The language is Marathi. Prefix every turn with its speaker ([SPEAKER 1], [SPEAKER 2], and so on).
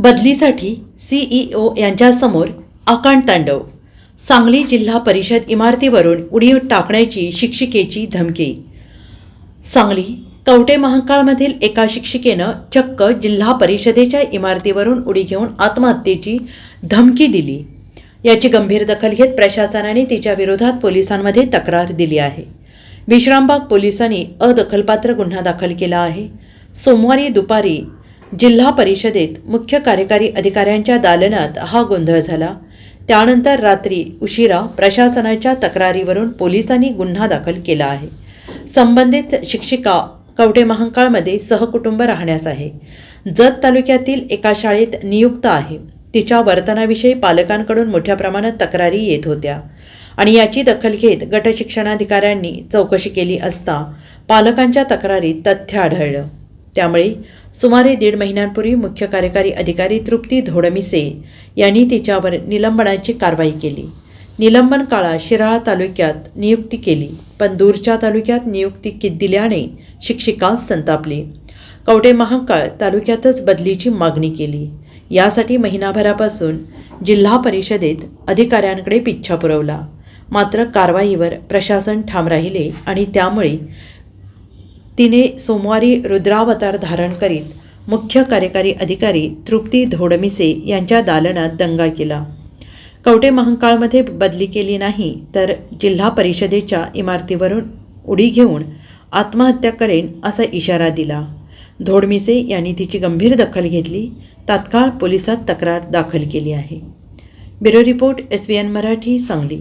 [SPEAKER 1] बदलीसाठी सीईओ यांच्यासमोर आकांड तांडव. सांगली जिल्हा परिषद इमारतीवरून उडी टाकण्याची शिक्षिकेची धमकी. सांगली कवटे महाकाळमधील एका शिक्षिकेनं चक्क जिल्हा परिषदेच्या इमारतीवरून उडी घेऊन आत्महत्येची धमकी दिली. याची गंभीर दखल घेत प्रशासनाने तिच्या विरोधात पोलिसांमध्ये तक्रार दिली आहे. विश्रामबाग पोलिसांनी अदखलपात्र गुन्हा दाखल केला आहे. सोमवारी दुपारी जिल्हा परिषदेत मुख्य कार्यकारी अधिकाऱ्यांच्या दालनात हा गोंधळ झाला. त्यानंतर रात्री उशिरा प्रशासनाच्या तक्रारीवरून पोलिसांनी गुन्हा दाखल केला आहे. संबंधित शिक्षिका कवटे महांकाळमध्ये सहकुटुंब राहण्यास आहे. जत तालुक्यातील एका शाळेत नियुक्त आहे. तिच्या वर्तनाविषयी पालकांकडून मोठ्या प्रमाणात तक्रारी येत होत्या आणि याची दखल घेत गटशिक्षणाधिकाऱ्यांनी चौकशी केली असता पालकांच्या तक्रारीत तथ्य आढळलं. त्यामुळे सुमारे दीड महिन्यांपूर्वी मुख्य कार्यकारी अधिकारी तृप्ती धोडमिसे यांनी तिच्यावर निलंबनाची कारवाई केली. निलंबन काळात शिराळा तालुक्यात नियुक्ती केली पण दूरच्या तालुक्यात नियुक्ती की दिल्याने शिक्षिका संतापली. कवटे महाकाळ तालुक्यातच बदलीची मागणी केली. यासाठी महिनाभरापासून जिल्हा परिषदेत अधिकाऱ्यांकडे पिच्छा पुरवला. मात्र कारवाईवर प्रशासन ठाम राहिले आणि त्यामुळे तिने सोमवारी रुद्रावतार धारण करीत मुख्य कार्यकारी अधिकारी तृप्ती धोडमिसे यांच्या दालनात दंगा केला. कवटे महांकाळमध्ये बदली केली नाही तर जिल्हा परिषदेच्या इमारतीवरून उडी घेऊन आत्महत्या करेन असा इशारा दिला. धोडमिसे यांनी तिची गंभीर दखल घेतली. तात्काळ पोलिसात तक्रार दाखल केली आहे. Bureau report S B N Marathi Sangli.